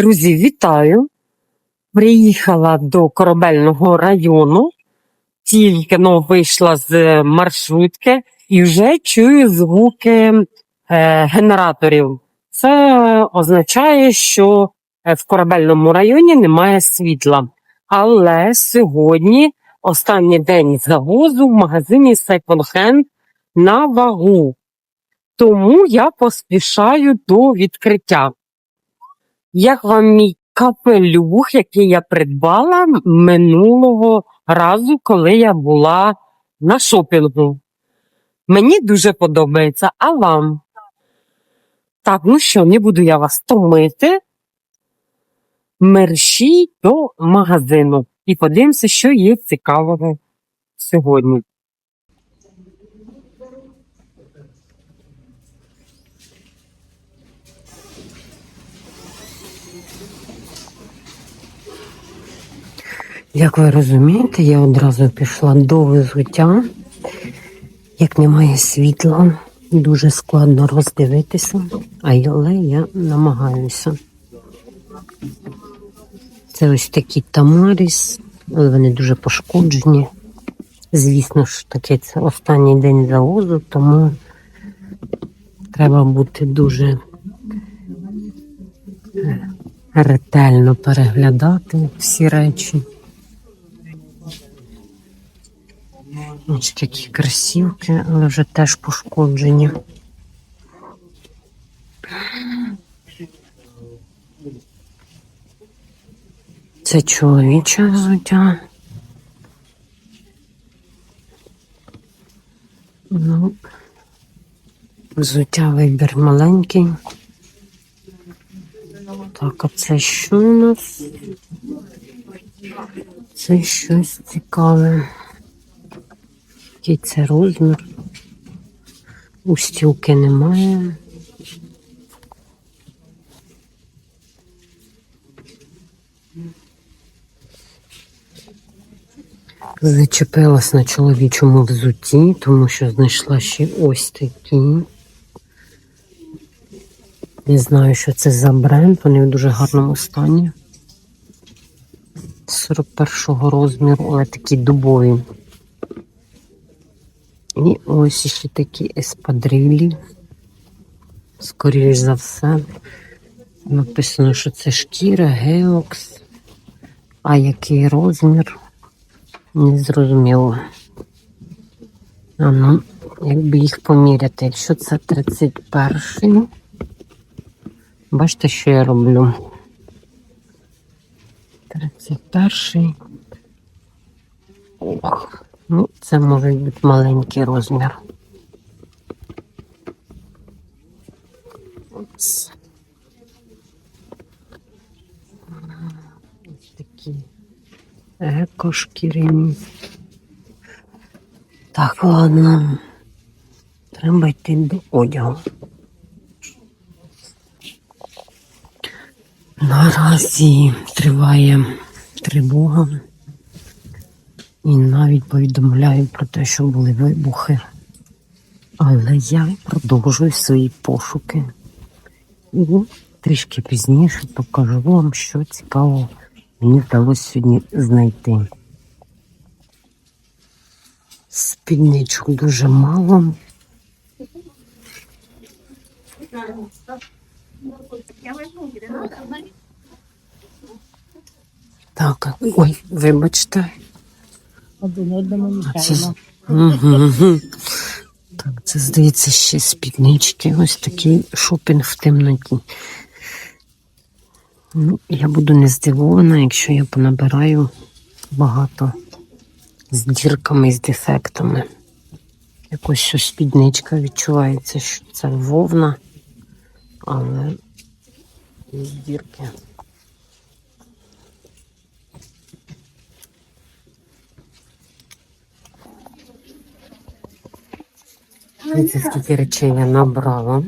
Друзі, вітаю! Приїхала до корабельного району, тільки но вийшла з маршрутки і вже чую звуки е, генераторів. Це означає, що е, в корабельному районі немає світла. Але сьогодні останній день завозу в магазині Second Hand на вагу. Тому я поспішаю до відкриття. Як вам мій капелюх, який я придбала минулого разу, коли я була на шопінгу? Мені дуже подобається, а вам? Так, ну що, не буду я вас томити. Мерщій до магазину і подивимося, що є цікавого сьогодні. Як ви розумієте, я одразу пішла до визуття. Як немає світла, дуже складно роздивитися, але я намагаюся. Це ось такі Тамаріс, але вони дуже пошкоджені. Звісно ж таки, це останній день завозу, тому треба бути дуже е, ретельно переглядати всі речі. Ось такі красівки, але вже теж пошкоджені. Це чоловіче взуття. Ну, взуття вибір маленький. Так, а це що у нас? Це щось цікаве. Це розмір? Устілки немає. Зачепилась на чоловічому взутті, тому що знайшла ще ось такі. Не знаю, що це за бренд, вони в дуже гарному стані. 41-го розміру, але такі дубові. І ось ще такі еспадрилі. Скоріш за все. Написано, що це шкіра, геокс. А який розмір? Не зрозуміло. А ну, якби їх поміряти, якщо це 31. Бачите, що я роблю? 31. Ох, ну це може бути маленький розмір. Ось. Такі екошкіряні. Так, ладно. Треба йти до одягу. Наразі триває тривога. І навіть повідомляють про те, що були вибухи. Але я продовжую свої пошуки. І трішки пізніше покажу вам, що цікаво мені вдалося сьогодні знайти. Спідничок дуже мало. Так, ой, вибачте. Один одному Угу. Так, це здається ще спіднички. Ось такий шопінг в темноті. Ну, я буду не здивована, якщо я понабираю багато з дірками і з дефектами. Якось що спідничка відчувається, що це вовна, але є дірки. Дивіться, скільки речей я набрала.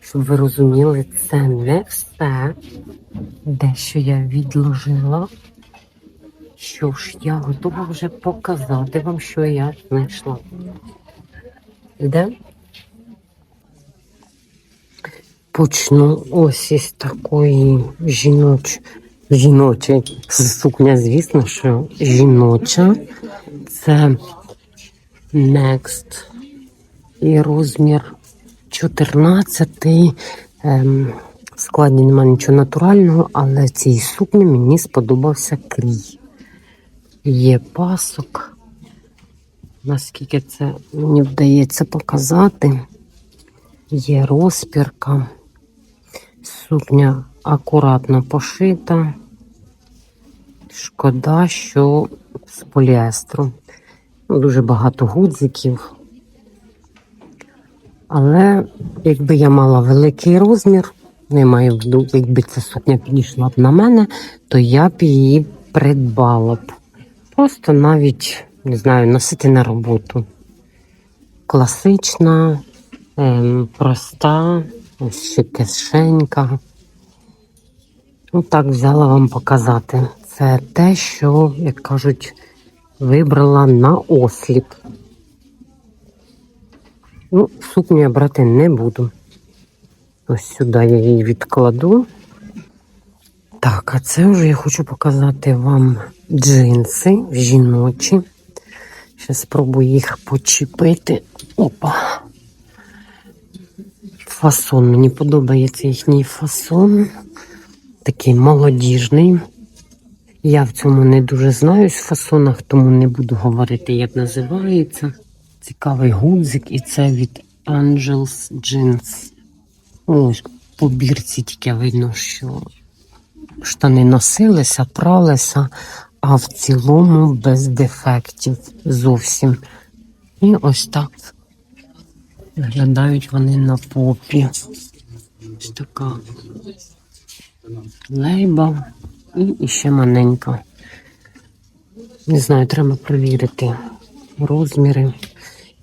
Щоб ви розуміли, це не все. Дещо я відложила. Що ж, я готова вже показати вам, що я знайшла. Де? Почну ось із такої жіноч... жіночої сукня, звісно, що жіноча. Це Next. І розмір 14. Ем, в складі немає нічого натурального, але цій сукні мені сподобався крій. Є пасок. Наскільки це мені вдається показати. Є розпірка. Сукня акуратно пошита. Шкода, що з поліестру. Дуже багато гудзиків. Але якби я мала великий розмір, не маю в якби ця сукня підійшла б на мене, то я б її придбала б. Просто навіть, не знаю, носити на роботу. Класична, ем, проста, ще кишенька. Ну так взяла вам показати. Це те, що, як кажуть, вибрала на осліп. Ну, сукню я брати не буду. Ось сюди я її відкладу. Так, а це вже я хочу показати вам джинси жіночі. Ще спробую їх почепити. Опа. Фасон. Мені подобається їхній фасон. Такий молодіжний. Я в цьому не дуже знаюсь в фасонах, тому не буду говорити, як називається. Цікавий гудзик, і це від Angels Jeans. Ось по бірці тільки видно, що штани носилися, пралися, а в цілому без дефектів зовсім. І ось так виглядають вони на попі. Ось така лейба і ще маленька. Не знаю, треба перевірити розміри.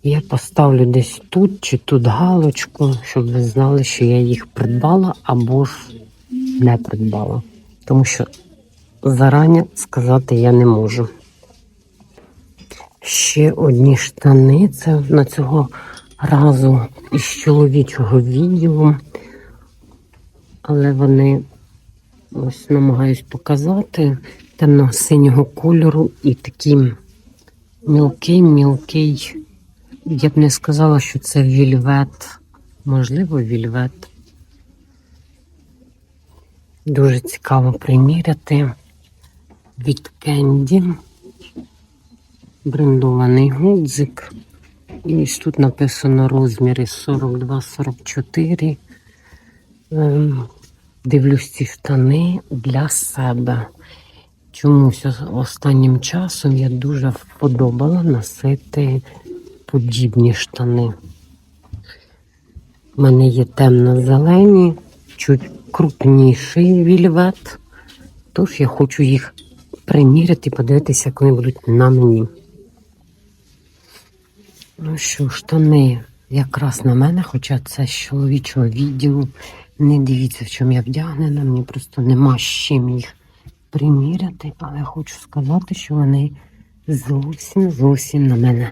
Я поставлю десь тут чи тут галочку, щоб ви знали, що я їх придбала або ж не придбала. Тому що зарані сказати я не можу. Ще одні штани. Це на цього разу із чоловічого відділу. Але вони ось намагаюсь показати темно-синього кольору і такий мілкий-мілкий. Я б не сказала, що це вільвет. Можливо, вільвет. Дуже цікаво приміряти від Кенді. Брендований гудзик. І ось тут написано розміри 42-44. Ем, Дивлюсь ці штани для себе. Чомусь останнім часом я дуже вподобала носити подібні штани. У мене є темно-зелені, чуть крупніший вільвет. Тож я хочу їх приміряти і подивитися, як вони будуть на мені. Ну що, штани якраз на мене, хоча це з чоловічого відділу. Не дивіться, в чому я вдягнена, мені просто нема з чим їх приміряти, але хочу сказати, що вони зовсім зовсім на мене.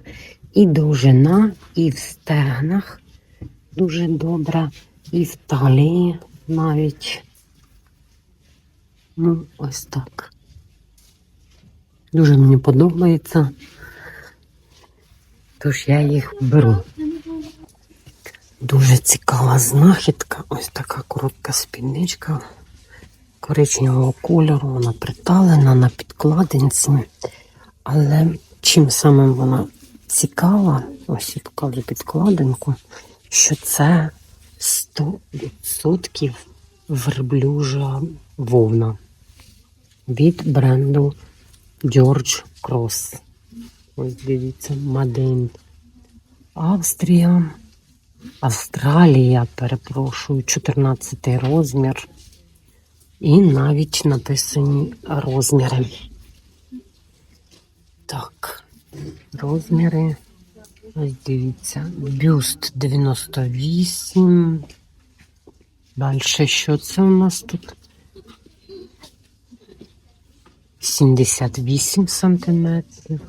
І довжина, і в стегнах дуже добра, і в талії навіть. Ну, ось так. Дуже мені подобається. Тож я їх беру. Дуже цікава знахідка. Ось така коротка спідничка коричневого кольору. Вона приталена на підкладинці. Але чим саме вона цікава, ось я покажу підкладинку, що це 100% верблюжа вовна від бренду George Cross. Ось дивіться, Мадейн. Австрія. Австралія, перепрошую, 14 розмір. І навіть написані розміри. Так, розміри. Ось дивіться. Бюст 98. Далі що це у нас тут? 78 сантиметрів.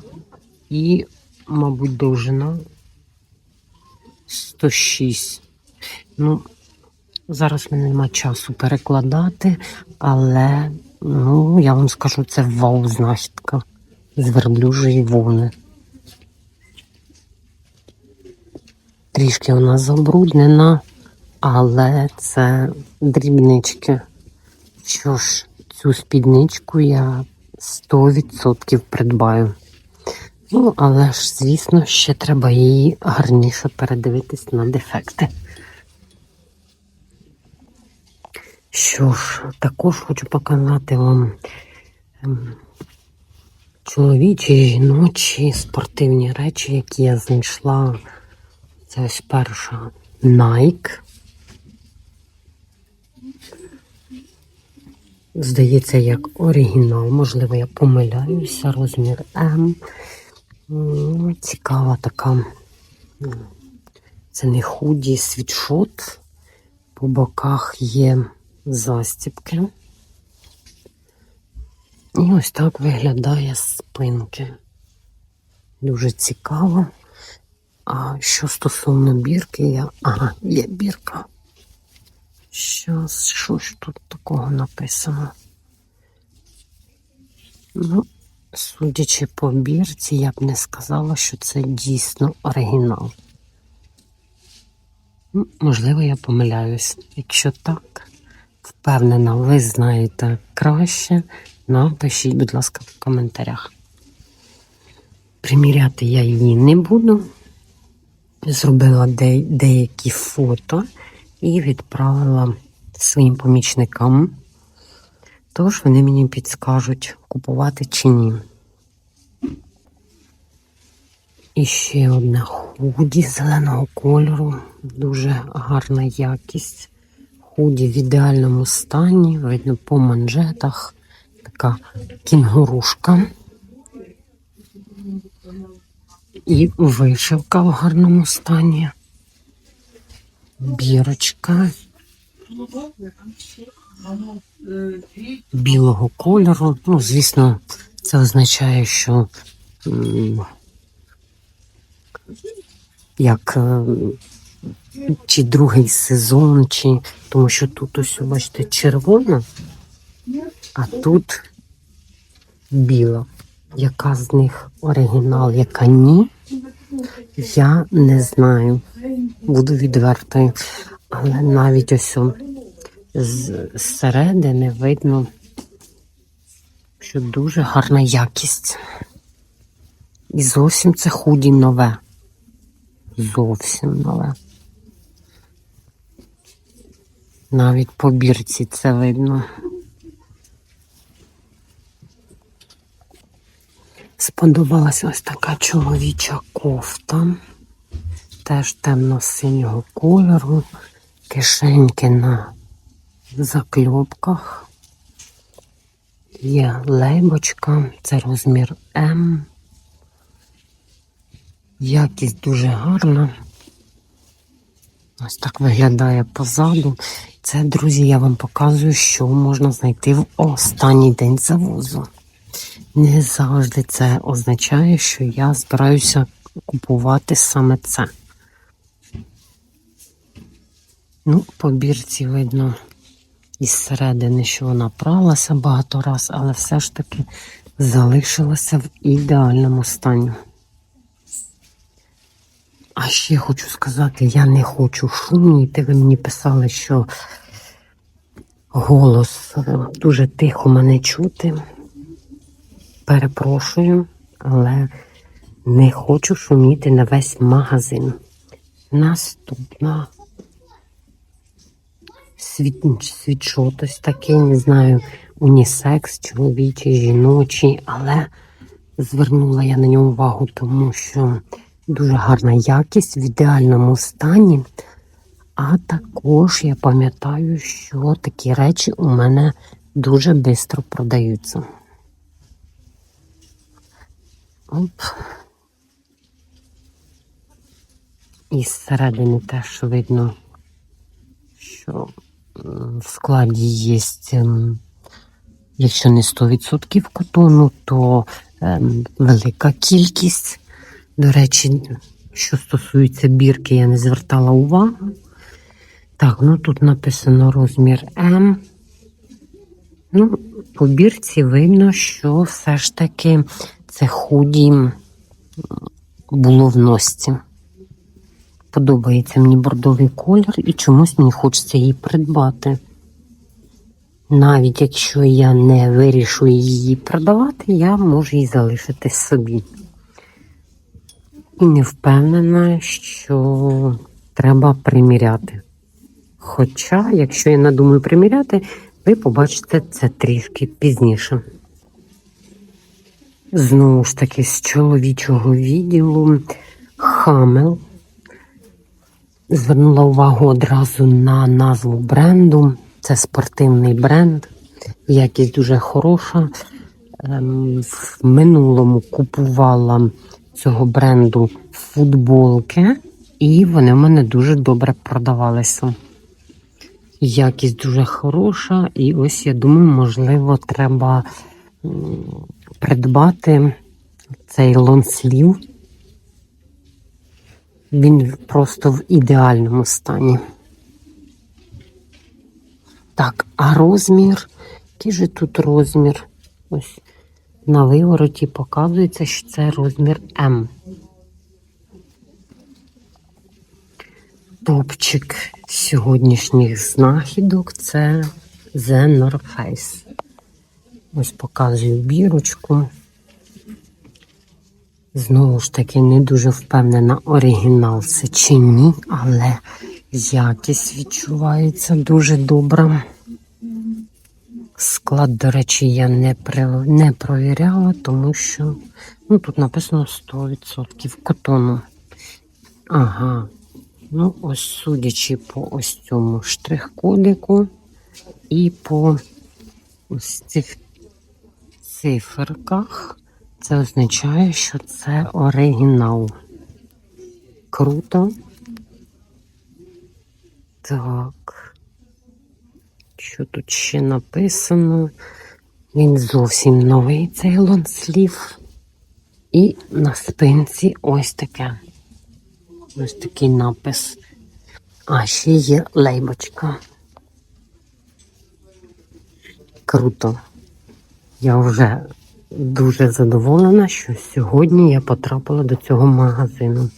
І, мабуть, довжина 106. Ну, Зараз мене немає часу перекладати, але ну, я вам скажу, це вау знахідка з верблюжої вовни. Трішки вона забруднена, але це дрібнички. Що ж, цю спідничку я 100% придбаю. Ну, але ж, звісно, ще треба її гарніше передивитись на дефекти. Що ж, також хочу показати вам ем, чоловічі, жіночі спортивні речі, які я знайшла. Це ось перша Nike. Здається, як оригінал. Можливо, я помиляюся. Розмір М. Цікава така. Це не худі світшот. По боках є застібки. І ось так виглядає спинки. Дуже цікаво. А що стосовно бірки, я. Ага, є бірка. Щас, що ж тут такого написано? Ну, судячи по бірці, я б не сказала, що це дійсно оригінал. Ну, Можливо, я помиляюсь. Якщо так, впевнена, ви знаєте краще, напишіть, будь ласка, в коментарях. Приміряти я її не буду. Зробила де- деякі фото і відправила своїм помічникам. Тож вони мені підскажуть, купувати чи ні. І ще одне худі зеленого кольору, дуже гарна якість. Худі в ідеальному стані, видно по манжетах, така кінгурушка. І вишивка в гарному стані. Бірочка білого кольору. Ну, звісно, це означає, що як е, чи другий сезон, чи тому що тут ось, бачите, червона, а тут біла. Яка з них оригінал, яка ні, я не знаю. Буду відвертою. Але навіть ось зсередини видно, що дуже гарна якість. І зовсім це худі нове. Зовсім нове. Навіть по бірці це видно. Сподобалась ось така чоловіча кофта. Теж темно-синього кольору, кишеньки на закльопках. Є лейбочка, це розмір М. Якість дуже гарна. Ось так виглядає позаду. Це, друзі, я вам показую, що можна знайти в останній день завозу. Не завжди це означає, що я збираюся купувати саме це. Ну, по бірці видно із середини, що вона пралася багато раз, але все ж таки залишилася в ідеальному стані. А ще хочу сказати, я не хочу шуміти. Ви мені писали, що голос е, дуже тихо мене чути. Перепрошую, але не хочу шуміти на весь магазин. Наступна світ, світшот ось такий, не знаю, унісекс, чоловічий, жіночий, але звернула я на нього увагу, тому що дуже гарна якість в ідеальному стані. А також я пам'ятаю, що такі речі у мене дуже швидко продаються. Оп. І зсередини теж видно, що в складі є, ем, якщо не 100% котону, то ем, велика кількість. До речі, що стосується бірки, я не звертала увагу. Так, ну тут написано розмір М. Ну, по бірці видно, що все ж таки це худі було в носці. Подобається мені бордовий колір і чомусь мені хочеться її придбати. Навіть якщо я не вирішу її продавати, я можу її залишити собі. І не впевнена, що треба приміряти. Хоча, якщо я надумаю приміряти, ви побачите це трішки пізніше. Знову ж таки, з чоловічого відділу Хамел. Звернула увагу одразу на назву бренду. Це спортивний бренд, якість дуже хороша. Ем, В минулому купувала цього бренду футболки, і вони в мене дуже добре продавалися. Якість дуже хороша, і ось я думаю, можливо, треба придбати цей лонслів. Він просто в ідеальному стані. Так, а розмір? Який же тут розмір? Ось на вивороті показується, що це розмір М. Топчик сьогоднішніх знахідок це The North Face. Ось показую бірочку. Знову ж таки, не дуже впевнена, оригінал це чи ні, але якість відчувається дуже добра. Склад, до речі, я не, при... не провіряла, тому що ну, тут написано 100% котону. Ага. Ну, ось судячи по ось цьому штрих-кодику і по ось цих циферках, це означає, що це оригінал. Круто. Так. Що тут ще написано? Він зовсім новий цей лонслів. І на спинці ось таке. Ось такий напис. А ще є лейбочка. Круто. Я вже дуже задоволена, що сьогодні я потрапила до цього магазину.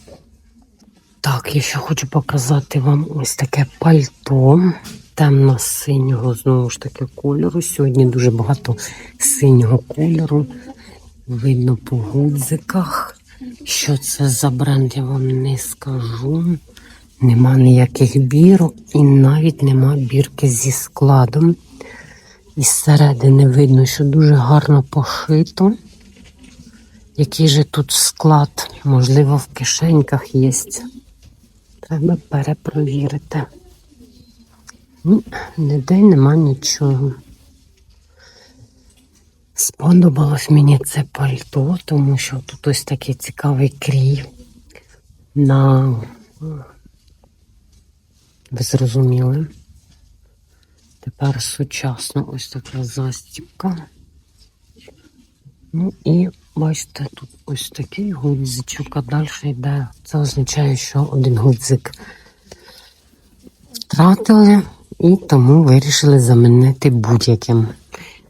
Так, я ще хочу показати вам ось таке пальто темно-синього, знову ж таки, кольору. Сьогодні дуже багато синього кольору. Видно по гудзиках. Що це за бренд, я вам не скажу. Нема ніяких бірок і навіть нема бірки зі складом. І зсередини видно, що дуже гарно пошито. Який же тут склад? Можливо, в кишеньках є. Треба перепровірити. Ні, ніде нема нічого. Сподобалось мені це пальто, тому що тут ось такий цікавий крій на ви зрозуміли. Тепер сучасно ось така застібка. Ну і бачите, тут ось такий гудзичок, а далі йде. Це означає, що один гудзик втратили і тому вирішили замінити будь-яким.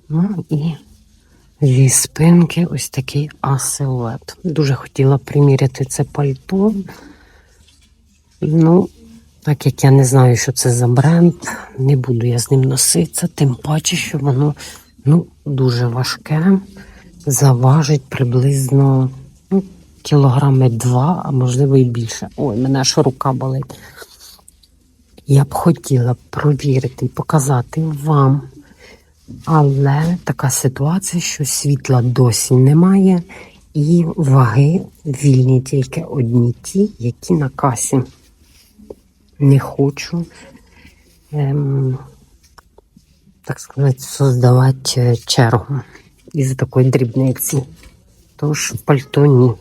Ну і зі спинки ось такий асилует. Дуже хотіла приміряти це пальто. Ну, так як я не знаю, що це за бренд, не буду я з ним носитися, тим паче, що воно ну, дуже важке, заважить приблизно ну, кілограми два, а можливо і більше. Ой, мене аж рука болить. Я б хотіла провірити і показати вам. Але така ситуація, що світла досі немає, і ваги вільні тільки одні ті, які на касі. Не хочу, ем, так сказати, создавати е, чергу із такої дрібниці. Тож пальто ні.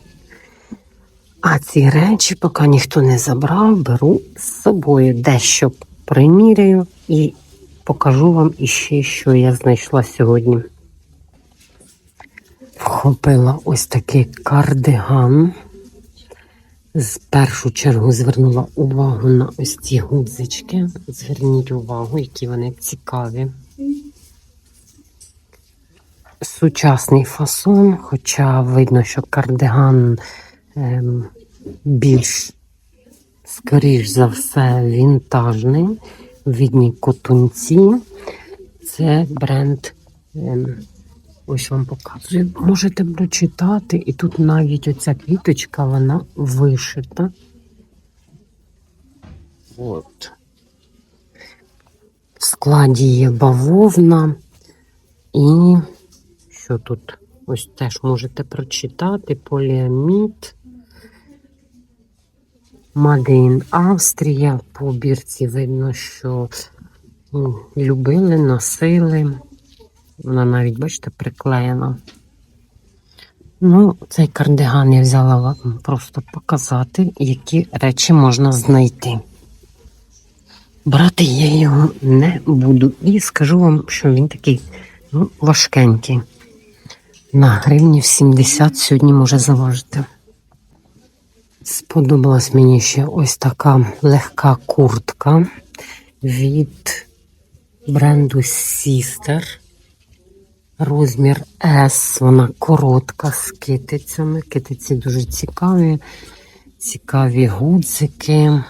А ці речі, поки ніхто не забрав, беру з собою дещо приміряю і покажу вам іще, що я знайшла сьогодні. Вхопила ось такий кардиган З першу чергу звернула увагу на ось ці гудзички. Зверніть увагу, які вони цікаві. Сучасний фасон, хоча видно, що кардиган ем, більш, скоріш за все, вінтажний. Видні котунці. Це бренд. ем, Ось вам показую. Можете прочитати, і тут навіть оця квіточка, вона вишита. От. В складі є бавовна. І що тут? Ось теж можете прочитати поліамід. Мадейн Австрія. По бірці видно, що любили, носили. Вона навіть, бачите, приклеєна. Ну, цей кардиган я взяла вам просто показати, які речі можна знайти. Брати я його не буду. І скажу вам, що він такий ну, важкенький. На гривні в 70 сьогодні може заважити. Сподобалась мені ще ось така легка куртка від бренду Sister. Розмір S, вона коротка з китицями. Китиці дуже цікаві, цікаві гудзики,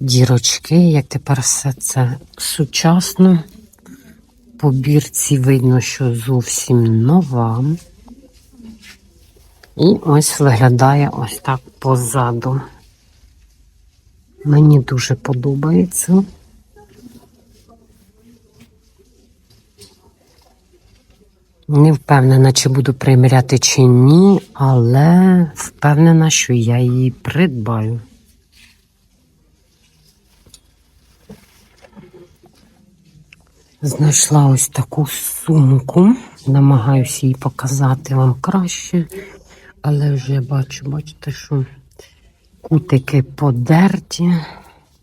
дірочки, як тепер все це сучасно. По бірці видно, що зовсім нова. І ось виглядає ось так позаду. Мені дуже подобається. Не впевнена, чи буду приміряти чи ні, але впевнена, що я її придбаю. Знайшла ось таку сумку. Намагаюся її показати вам краще, але вже бачу, бачите, що кутики подерті.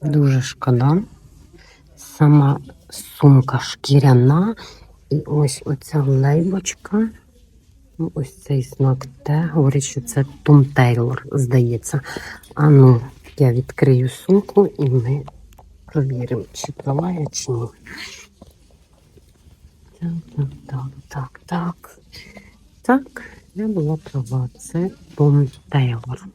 Дуже шкода. Сама сумка шкіряна. І ось оця лейбочка. Ну, Ось цей знак Т. Говорить, що це Том Тейлор, здається. А ну, я відкрию сумку і ми провіримо, чи права чи ні. Так, так, так, так, так. Так, я була права. Це Том Тейлор.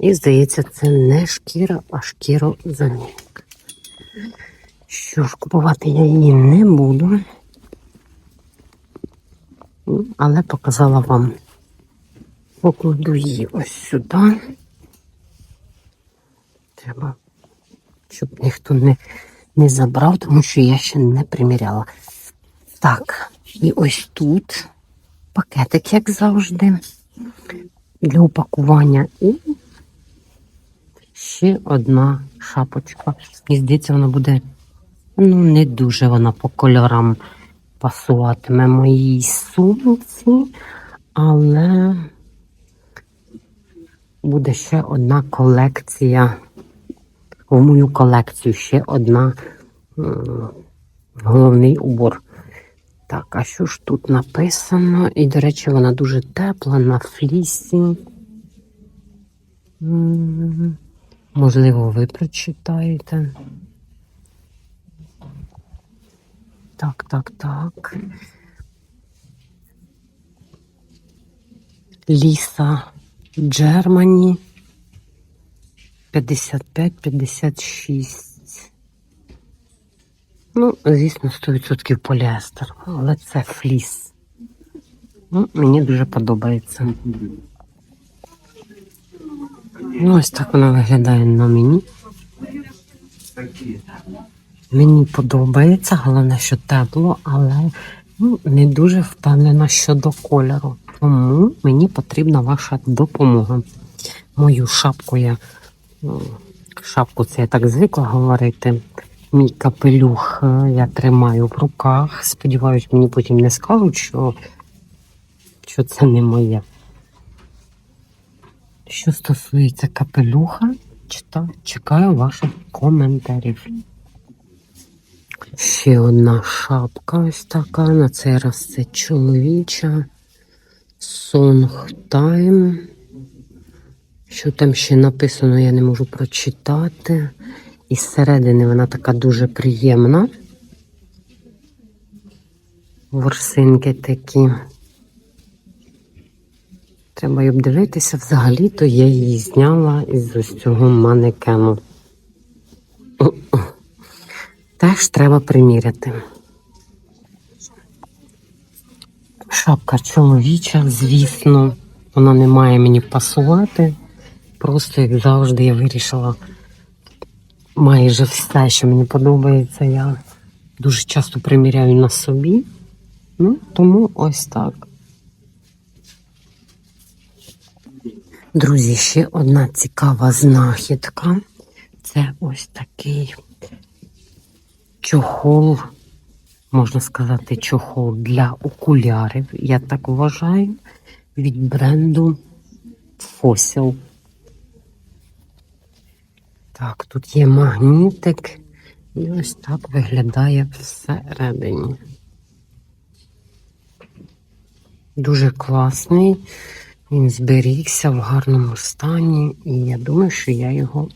І здається, це не шкіра, а шкірозамінник. Що ж, купувати я її не буду. Ну, Але показала вам. Покладу її ось сюди. Треба, щоб ніхто не, не забрав, тому що я ще не приміряла. Так, і ось тут пакетик, як завжди, для упакування. І ще одна шапочка. Мені здається, вона буде Ну, не дуже вона по кольорам пасуватиме моїй сумці, але буде ще одна колекція. В мою колекцію ще одна головний убор. Так, а що ж тут написано? І, до речі, вона дуже тепла на флісі. Можливо, ви прочитаєте. Так, так, так. Ліса Джермані 55-56. Ну, звісно, 100% поліестер, але це фліс. Ну, мені дуже подобається. Ну, ось так вона виглядає на мені. Мені подобається, головне, що тепло, але ну, не дуже впевнена щодо кольору. Тому мені потрібна ваша допомога. Мою шапку я ну, шапку це я так звикла говорити. Мій капелюх е, я тримаю в руках. Сподіваюсь, мені потім не скажуть, що, що це не моє. Що стосується капелюха, чекаю ваших коментарів. Ще одна шапка ось така. На цей раз це чоловіча. Song Time. Що там ще написано, я не можу прочитати. І зсередини вона така дуже приємна. Ворсинки такі. Треба й обдивитися. Взагалі-то я її зняла із ось цього манекену. Теж треба приміряти. Шапка чоловіча, звісно, вона не має мені пасувати. Просто, як завжди, я вирішила майже все, що мені подобається, я дуже часто приміряю на собі. Ну, тому ось так. Друзі, ще одна цікава знахідка. Це ось такий чохол, можна сказати, чохол для окулярів, я так вважаю, від бренду Fossil. Так, тут є магнітик, і ось так виглядає всередині. Дуже класний. Він зберігся в гарному стані, і я думаю, що я його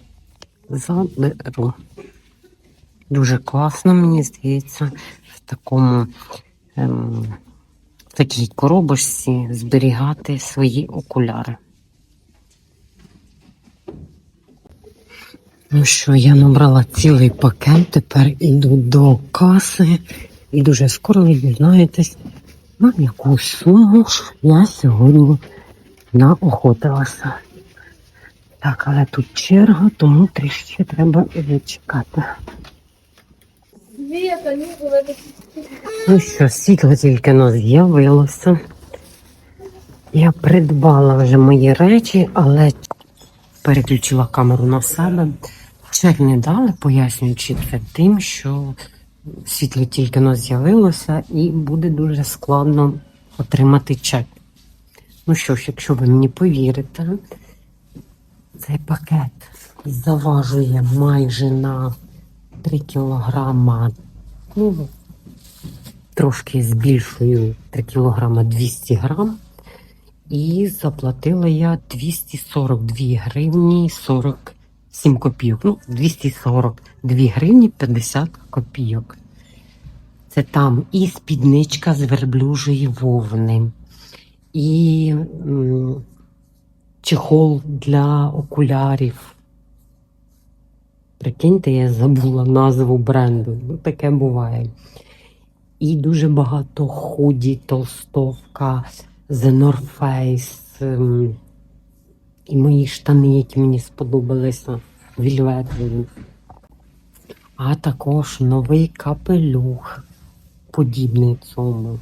заберу. Дуже класно, мені здається, в такому ем, в такій коробочці зберігати свої окуляри. Ну що, я набрала цілий пакет, тепер іду до каси, і дуже скоро ви дізнаєтесь, на яку суму я сьогодні наохотилася. Так, але тут черга, тому трішки треба зачекати. Света, не Ну що, світло тільки но з'явилося. Я придбала вже мої речі, але переключила камеру на себе. Чек не дали, пояснюючи це тим, що світло тільки но з'явилося і буде дуже складно отримати чек. Ну що ж, якщо ви мені повірите, цей пакет заважує майже на 3 кілограма. Ну, трошки збільшую 3 кілограма 200 грам. І заплатила я 242 гривні 47 копійок. Ну, 242 гривні 50 копійок. Це там і спідничка з верблюжої вовни, і чехол для окулярів. Прикиньте, я забула назву бренду. Ну, таке буває. І дуже багато худі, толстовка, The North Face, ем, і мої штани, які мені сподобалися, вільветові. А також новий капелюх, подібний цьому.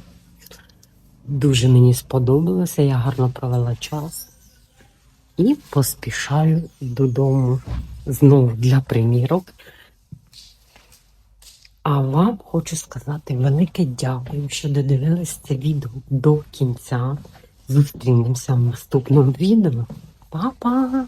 Дуже мені сподобалося, я гарно провела час. І поспішаю додому знову для примірок. А вам хочу сказати велике дякую, що додивились це відео до кінця. Зустрінемося в наступному відео. Па-па!